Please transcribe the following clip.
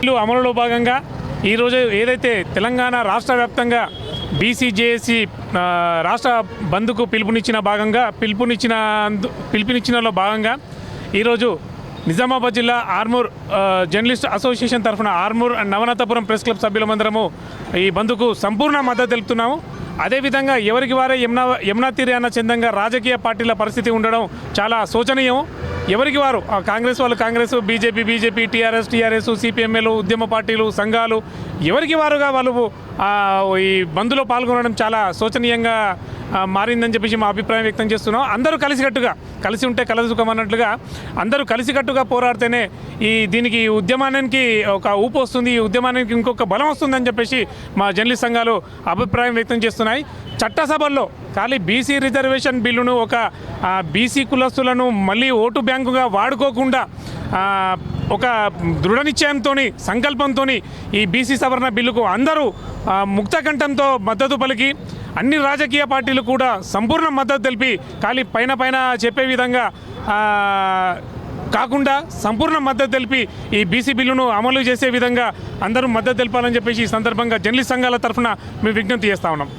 ఇల్లు అమలులో భాగంగా ఈరోజు ఏదైతే తెలంగాణ రాష్ట్ర వ్యాప్తంగా బీసీజేఏసీ రాష్ట్ర బంద్కు పిలుపునిచ్చిన భాగంగా పిలుపునిచ్చిన పిలుపునిచ్చినలో భాగంగా ఈరోజు నిజామాబాద్ జిల్లా ఆర్మూర్ జర్నలిస్ట్ అసోసియేషన్ తరఫున Armoor and Navanathapuram press club సభ్యులమందరము ఈ బంద్కు సంపూర్ణ మద్దతు తెలుపుతున్నాము. అదేవిధంగా ఎవరికి వారే యమునా యమునా తీరాన చందంగా రాజకీయ పార్టీల పరిస్థితి ఉండడం చాలా శోచనీయం ఎవరికి వారు? ఆ కాంగ్రెస్ వాళ్ళు Congress BJP BJP TRS TRS సిపిఎంఏలు ఉద్యమ పార్టీలు సంఘాలు ఎవరికి వారుగా వాళ్ళు ఈ బంద్లో పాల్గొనడం చాలా శోచనీయంగా మారిందని చెప్పేసి మా అభిప్రాయం వ్యక్తం చేస్తున్నాం. అందరూ కలిసికట్టుగా కలిసి ఉంటే కలసుకం అన్నట్లుగా అందరూ కలిసికట్టుగా పోరాడితేనే ఈ దీనికి ఉద్యమానికి ఒక ఊపు వస్తుంది ఈ ఉద్యమానికి ఇంకొక బలం వస్తుందని చెప్పేసి మా జర్నలిస్ట్ సంఘాలు అభిప్రాయం వ్యక్తం చేస్తున్నాయి. చట్టసభల్లో. ఖాళీ బీసీ రిజర్వేషన్ బిల్లును ఒక బీసీ కులస్తులను మళ్ళీ ఓటు బ్యాంకుగా వాడుకోకుండా ఒక దృఢ నిశ్చయంతో సంకల్పంతో ఈ బీసీ సవరణ బిల్లుకు అందరూ ముక్తకంఠంతో మద్దతు పలికి అన్ని రాజకీయ పార్టీలు కూడా సంపూర్ణ మద్దతు తెలిపి ఖాళీ పైన పైన చెప్పే విధంగా కాకుండా సంపూర్ణ మద్దతు తెలిపి ఈ బీసీ బిల్లును అమలు చేసే విధంగా అందరూ మద్దతు తెలపాలని చెప్పేసి ఈ సందర్భంగా జర్నలిస్ట్ సంఘాల తరఫున మేము విజ్ఞప్తి చేస్తా ఉన్నాం.